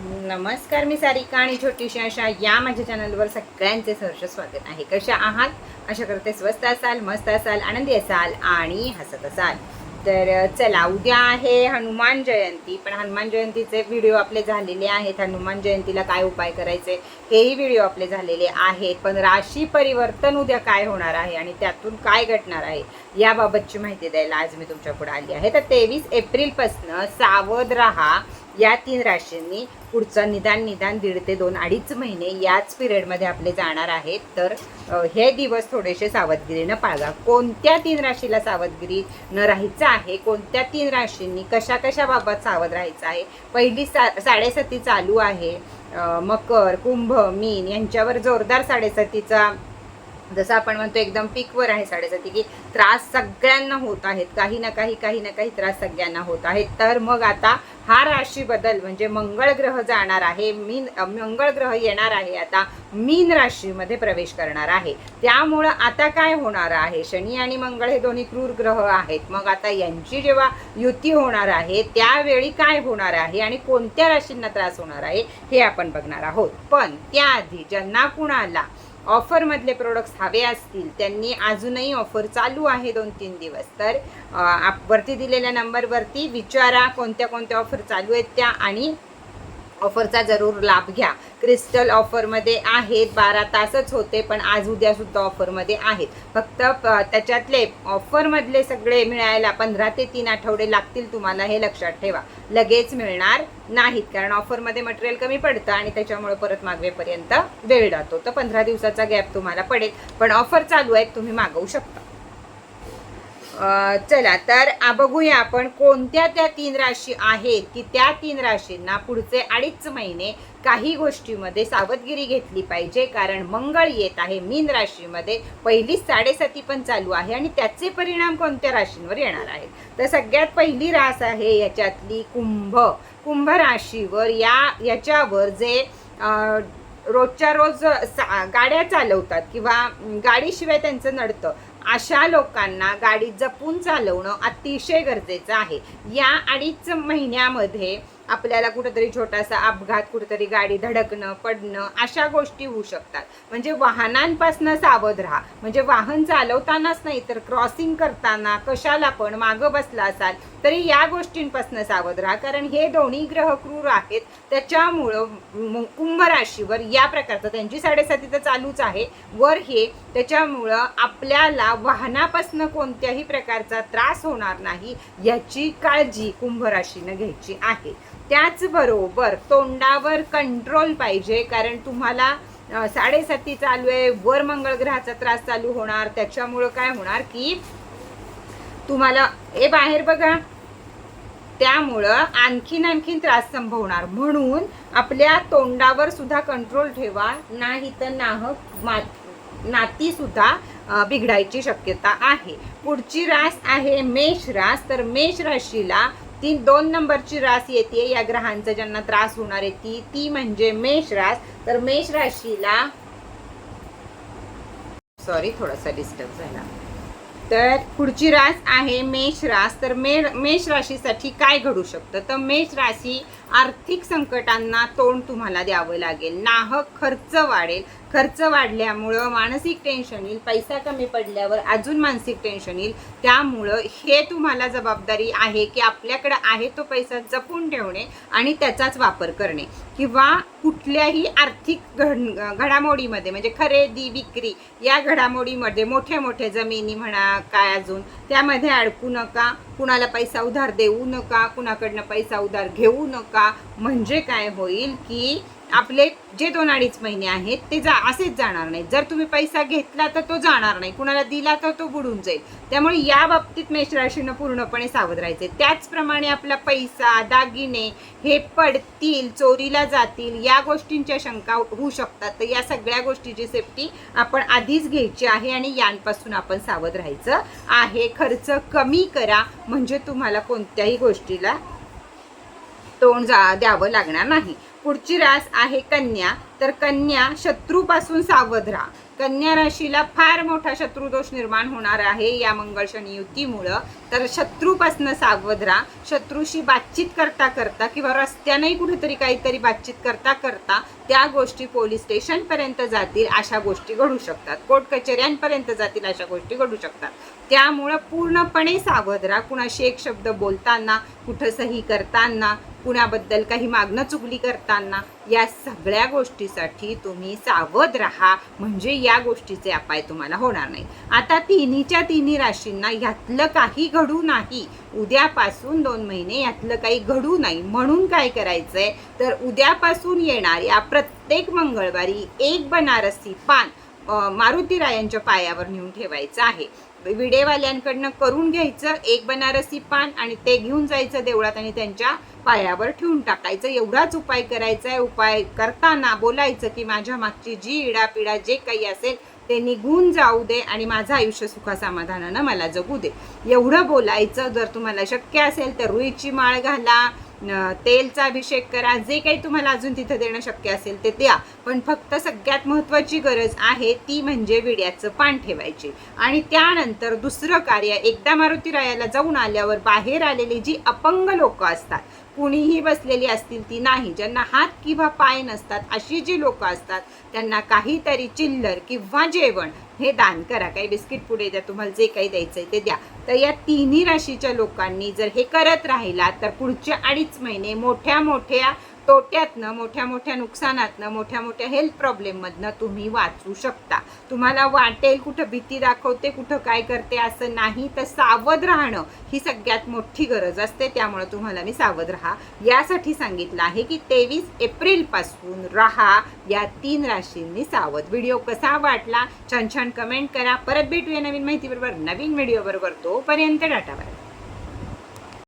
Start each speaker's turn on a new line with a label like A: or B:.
A: नमस्कार मी सारिका आणि छोटीशी अशा या माझ्या चॅनलवर सगळ्यांचे सहर्ष स्वागत आहे. कशा आहात? अशा करते स्वस्त असाल मस्त असाल आनंदी असाल आणि हसत असाल. तर चला उद्या आहे हनुमान जयंती पण हनुमान जयंतीचे व्हिडिओ आपले झालेले आहेत. हनुमान जयंतीला काय उपाय करायचे हेही व्हिडिओ आपले झालेले आहेत. पण राशी परिवर्तन उद्या काय होणार आहे आणि त्यातून काय घडणार आहे याबाबतची माहिती द्यायला आज मी तुमच्यापुढे आली आहे. तर तेवीस एप्रिलपासनं सावध राहा. या तीन राशींनी पुढचं निदान निदान दीड ते दोन अडीच महिने याच पिरियडमध्ये आपले जाणार आहेत. तर हे दिवस थोडेसे सावधगिरीनं पाळा. कोणत्या तीन राशीला सावधगिरी न राहायचं आहे? कोणत्या तीन राशींनी कशा कशाबाबत सावध राहायचं आहे? पहिली सा साडेसती चालू आहे. मकर कुंभ मीन यांच्यावर जोरदार साडेसतीचा जसं आपण म्हणतो एकदम पीकवर आहे साडेसाती की त्रास सगळ्यांना होत आहेत. काही ना काही काही ना काही त्रास सगळ्यांना होत आहेत. तर मग आता हा राशी बदल म्हणजे मंगळ ग्रह जाणार आहे मीन मंगळ ग्रह येणार आहे आता मीन राशीमध्ये प्रवेश करणार आहे. त्यामुळं आता काय होणार आहे? शनी आणि मंगळ हे दोन्ही क्रूर ग्रह आहेत. मग आता यांची जेव्हा युती होणार आहे त्यावेळी काय होणार आहे आणि कोणत्या राशींना त्रास होणार आहे हे आपण बघणार आहोत. पण त्याआधी ज्यांना कुणाला ऑफरमधले प्रोडक्ट्स हवे असतील त्यांनी अजूनही ऑफर चालू आहे दोन तीन दिवस. तर आप- वरती दिलेल्या नंबरवरती विचारा कोणत्या कोणत्या ऑफर चालू आहेत त्या आणि ऑफरचा जरूर लाभ घ्या. क्रिस्टल ऑफरमध्ये आहेत बारा तासच होते पण आज उद्यासुद्धा ऑफरमध्ये आहेत. फक्त प- त्याच्यातले ऑफरमधले सगळे मिळायला पंधरा ते तीन आठवडे लागतील तुम्हाला हे लक्षात ठेवा. लगेच मिळणार नाहीत कारण ऑफरमध्ये मटेरियल कमी पडतं आणि त्याच्यामुळे परत मागवेपर्यंत वेळ जातो. तर पंधरा दिवसाचा गॅप तुम्हाला पडेल पण ऑफर चालू आहेत तुम्ही मागवू शकता. चला तर बघूया आपण कोणत्या त्या तीन राशी आहेत की त्या तीन राशींना पुढचे अडीच महिने काही गोष्टीमध्ये सावधगिरी घेतली पाहिजे. कारण मंगळ येत आहे मीन राशीमध्ये पहिलीच साडेसाती पण चालू आहे आणि त्याचे परिणाम कोणत्या राशींवर येणार आहेत? तर सगळ्यात पहिली रास आहे याच्यातली कुंभ. कुंभ राशीवर या याच्यावर जे रोजच्या रोज सा- गाड्या चालवतात किंवा गाडीशिवाय त्यांचं नडतं अशा लोकांना गाडी जपून चालवणं अतिशय गरजेचं आहे. या अडीच महिन्यामध्ये आपल्याला कुठंतरी छोटासा अपघात कुठंतरी गाडी धडकणं पडणं अशा गोष्टी होऊ शकतात. म्हणजे वाहनांपासून सावध राहा. म्हणजे वाहन चालवतानाच नाही तर क्रॉसिंग करताना कशाला पण मागं बसला असाल तरी या गोष्टींपासून सावध राहा. कारण हे दोन्ही ग्रह क्रूर आहेत. त्याच्यामुळं कुंभ राशीवर या प्रकारचं त्यांची साडेसाती तर चालूच आहे. वर हे त्याच्यामुळं आपल्याला वाहनापासून कोणत्याही प्रकारचा त्रास होणार नाही याची काळजी कुंभ राशीनं घ्यायची आहे. त्याचबरोबर तोंडावर कंट्रोल पाहिजे कारण तुम्हाला साडेसाती चालू आहे वर मंगळ ग्रहाचा त्रास चालू होणार. त्याच्यामुळं काय होणार की तुम्हाला हे बाहेर बघा. त्यामुळं आणखीन आणखीन त्रास संभवणार. म्हणून आपल्या तोंडावर सुद्धा कंट्रोल ठेवा. नाही तर नाहक मा नाती सुद्धा बिघडायची शक्यता आहे. पुढची रास आहे मेष रास. तर मेष राशीला ती दोन नंबरची रास येते या ग्रहांचा ज्यांना त्रास होणार आहे ती ती म्हणजे मेष रास. तर मेष राशीला सॉरी थोडासा डिस्टर्ब झाला. तर पुढची रास आहे मेष रास. तर मे मेष राशीसाठी काय घडू शकतं? तर मेष राशी आर्थिक संकटांना तोंड तुम्हाला द्यावं लागेल. नाहक खर्च वाढेल. खर्च वाढल्यामुळं मानसिक टेन्शन येईल पैसा कमी पडल्यावर अजून मानसिक टेन्शन येईल. त्यामुळं हे तुम्हाला जबाबदारी आहे की आपल्याकडं आहे तो पैसा जपून ठेवणे आणि त्याचाच वापर करणे. किंवा कुठल्याही आर्थिक घड घडामोडीमध्ये म्हणजे खरेदी विक्री या घडामोडीमध्ये मोठ्या मोठ्या जमिनी म्हणा काय अजून? त्यामध्ये अडकू नका. कुणाला पैसा उधार देऊ नका. कुणाकडनं पैसा उधार घेऊ नका. म्हणजे काय होईल की आपले जे दोन अडीच महिने आहेत ते जा असेच जाणार नाही जर तुम्ही पैसा घेतला तर तो जाणार नाही. कुणाला दिला तर तो बुडून जाईल. त्यामुळे या बाबतीत मेषराशीनं पूर्णपणे सावध राहायचे त्याचप्रमाणे आपला पैसा दागिने हे पडतील चोरीला जातील या गोष्टींच्या शंका होऊ शकतात. तर या सगळ्या गोष्टीची सेफ्टी आपण आधीच घ्यायची आहे आणि यांपासून आपण सावध राहायचं आहे. खर्च कमी करा म्हणजे तुम्हाला कोणत्याही गोष्टीला तोंड जा द्यावं लागणार नाही. पुढची रास आहे कन्या. तर कन्या शत्रूपासून सावध राहा. कन्या राशीला फार मोठा शत्रुदोष निर्माण होणार आहे या मंगळ शनी युतीमुळं. तर शत्रूपासनं सावध राहा. शत्रूशी बातचीत करता करता किंवा रस्त्यानेही कुठेतरी काहीतरी बातचीत करता करता त्या गोष्टी पोलीस स्टेशनपर्यंत जातील अशा गोष्टी घडू शकतात. कोर्ट कचेऱ्यांपर्यंत जातील अशा गोष्टी घडू शकतात. त्यामुळं पूर्णपणे सावध राहा. कुणाशी एक शब्द बोलताना कुठं सही करताना कुणाबद्दल काही मागणं चुकली करताना या सगळ्या गोष्टीसाठी तुम्ही सावध राहा. म्हणजे या गोष्टीचे अपाय तुम्हाला होणार नाही. आता तिन्हीच्या तिन्ही राशींना ह्यातलं काही घडू नाही. उद्यापासून दोन महिने यातलं काही घडू नाही. म्हणून काय करायचंय? तर उद्यापासून येणार या प्रत्येक मंगळवारी एक बनारसी पान मारुती रायांच्या पायावर नेऊन ठेवायचं आहे. विडेवाल्यांकडनं करून घ्यायचं एक बनारसी पान आणि ते घेऊन जायचं देवळात आणि त्यांच्या पायावर ठेवून टाकायचं. एवढाच उपाय करायचा आहे. उपाय करताना बोलायचं की माझ्या मागची जी इडापिडा जे काही असेल ते निघून जाऊ दे आणि माझं आयुष्य सुखासमाधानानं मला जगू दे. एवढं बोलायचं जर तुम्हाला शक्य असेल तर रुईची माळ घाला तेलचा अभिषेक करा जे काही तुम्हाला अजून तिथं देणं शक्य असेल ते द्या. पण फक्त सगळ्यात महत्त्वाची गरज आहे ती म्हणजे विड्याचं पान ठेवायची. आणि त्यानंतर दुसरं कार्य एकदा मारुती रायाला जाऊन आल्यावर बाहेर आलेली जी अपंग लोक असतात कुणीही बसलेली असतील ती नाही. ज्यांना हात किंवा पाय नसतात अशी जी लोक असतात त्यांना काहीतरी चिल्लर किंवा जेवण हे दान करा. काही बिस्किट पुढे द्या तुम्हाला जे काही द्यायचं आहे ते द्या. तर या तिन्ही राशीच्या लोकांनी जर हे करत राहिला तर पुढचे अडीच महिने मोठ्या मोठ्या तोट्यातनं मोठ्या मोठ्या नुकसानातनं मोठ्या मोठ्या हेल्थ प्रॉब्लेममधनं तुम्ही वाचू शकता. तुम्हाला वाटेल कुठं भीती दाखवते कुठं काय करते असं नाही तर सावध राहणं ही सगळ्यात मोठी गरज असते. त्यामुळे तुम्हाला मी सावध राहा. यासाठी सांगितलं आहे की तेवीस एप्रिलपासून राहा. या तीन राशींनी सावध. व्हिडिओ कसा वाटला? छान छान कमेंट करा. परत भेटूया नवीन माहितीबरोबर. नवीन व्हिडिओ बरोबर. तोपर्यंत डाटा बाय.